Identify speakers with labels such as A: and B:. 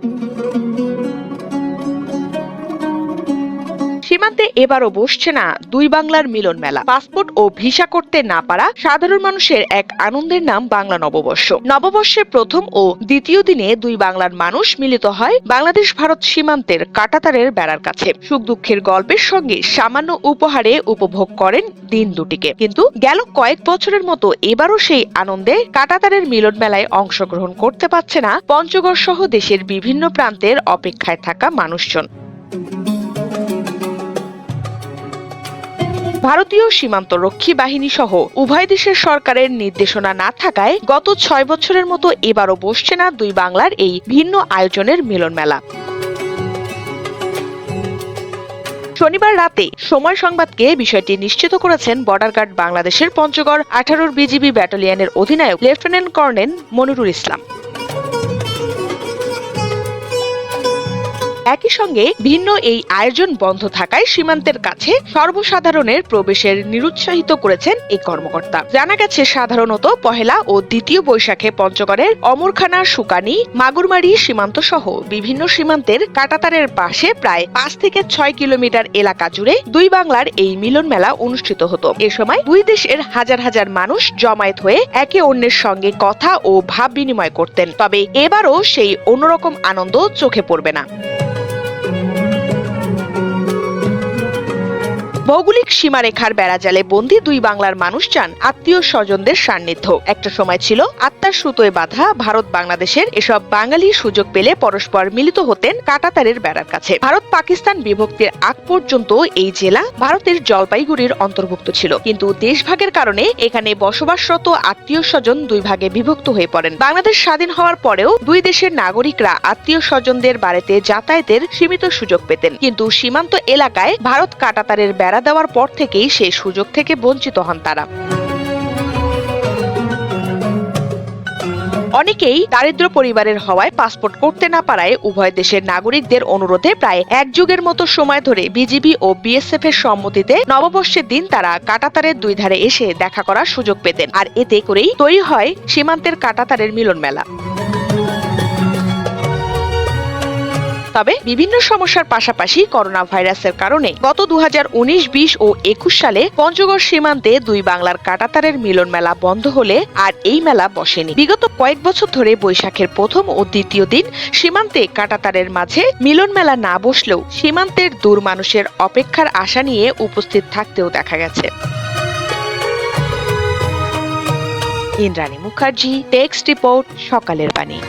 A: Thank you. এবারও বসছে না দুই বাংলার মিলন মেলা। পাসপোর্ট ও ভিসা করতে না পারা সাধারণ মানুষের এক আনন্দের নাম বাংলা নববর্ষ। নববর্ষের প্রথম ও দ্বিতীয় দিনে দুই বাংলার মানুষ মিলিত হয় বাংলাদেশ ভারত সীমান্তের কাটাতারের বেড়ার কাছে। সুখ দুঃখের গল্পের সঙ্গে সামান্য উপহারে উপভোগ করেন দিন দুটিকে। কিন্তু গেল কয়েক বছরের মতো এবারও সেই আনন্দে কাটাতারের মিলন মেলায় অংশগ্রহণ করতে পারছে না পঞ্চগড় সহ দেশের বিভিন্ন প্রান্তের অপেক্ষায় থাকা মানুষজন। ভারতীয় সীমান্ত রক্ষী বাহিনী সহ উভয় দেশের সরকারের নির্দেশনা না থাকায় গত ছয় বছরের মতো এবারও বসছে না দুই বাংলার এই ভিন্ন আয়োজনের মিলন মেলা শনিবার রাতে সময় সংবাদকে বিষয়টি নিশ্চিত করেছেন বর্ডার গার্ড বাংলাদেশের পঞ্চগড় আঠারোর বিজিবি ব্যাটালিয়নের অধিনায়ক লেফটেন্যান্ট কর্নেল মনিরুল ইসলাম। একই সঙ্গে ভিন্ন এই আয়োজন বন্ধ থাকায় সীমান্তের কাছে সর্বসাধারণের প্রবেশের নিরুৎসাহিত করেছেন এই কর্মকর্তা। জানা গেছে, সাধারণত পহেলা ও দ্বিতীয় বৈশাখে পঞ্চগড়ের অমরখানা সুকানি মাগুরমারি সীমান্ত সহ বিভিন্ন সীমান্তের কাটাতারের পাশে প্রায় পাঁচ থেকে ছয় কিলোমিটার এলাকা জুড়ে দুই বাংলার এই মিলন মেলা অনুষ্ঠিত হতো। এ সময় দুই দেশের হাজার হাজার মানুষ জমায়েত হয়ে একে অন্যের সঙ্গে কথা ও ভাব বিনিময় করতেন। তবে এবারও সেই অন্যরকম আনন্দ চোখে পড়বে না। ভৌগোলিক সীমারেখার বেড়াজালে বন্দি দুই বাংলার মানুষ চান আত্মীয় স্বজনদের সান্নিধ্য। একটা সময় ছিল আত্মার সুতোয় বাঁধা ভারত বাংলাদেশের এসব বাঙালি সুযোগ পেলে পরস্পর মিলিত হতেন কাটাতারের বেড়ার কাছে। ভারত পাকিস্তান বিভক্তির আগ পর্যন্ত এই জেলা ভারতের জলপাইগুড়ির অন্তর্ভুক্ত ছিল। কিন্তু দেশভাগের কারণে এখানে বসবাসরত আত্মীয় স্বজন দুই ভাগে বিভক্ত হয়ে পড়েন। বাংলাদেশ স্বাধীন হওয়ার পরেও দুই দেশের নাগরিকরা আত্মীয় স্বজনদের বাড়িতে যাতায়াতের সীমিত সুযোগ পেতেন। কিন্তু সীমান্ত এলাকায় ভারত কাটাতারের বেড়া দেওয়ার পর থেকেই সেই সুযোগ থেকে বঞ্চিত হন তারা। অনেকেই দারিদ্র পরিবারের হওয়ায় পাসপোর্ট করতে না পারায় উভয় দেশের নাগরিকদের অনুরোধে প্রায় এক যুগের মতো সময় ধরে বিজিবি ও বিএসএফ এর সম্মতিতে নববর্ষের দিন তারা কাটাতারের দুই ধারে এসে দেখা করার সুযোগ পেতেন। আর এতে করেই তৈরি হয় সীমান্তের কাটাতারের মিলন মেলা তবে বিভিন্ন সমস্যার পাশাপাশি করোনা ভাইরাসের কারণে গত দু হাজার উনিশ, বিশ ও একুশ সালে পঞ্চগড় সীমান্তে দুই বাংলার কাটাতারের মিলন মেলা বন্ধ হলে আর এই মেলা বসেনি। বিগত কয়েক বছর ধরে বৈশাখের প্রথম ও দ্বিতীয় দিন সীমান্তে কাটাতারের মাঝে মিলন মেলা না বসলেও সীমান্তের দূর মানুষের অপেক্ষার আশা নিয়ে উপস্থিত থাকতেও দেখা গেছে। ইন্দ্রাণী মুখার্জি টেক্সট রিপোর্ট সকালের বাণী।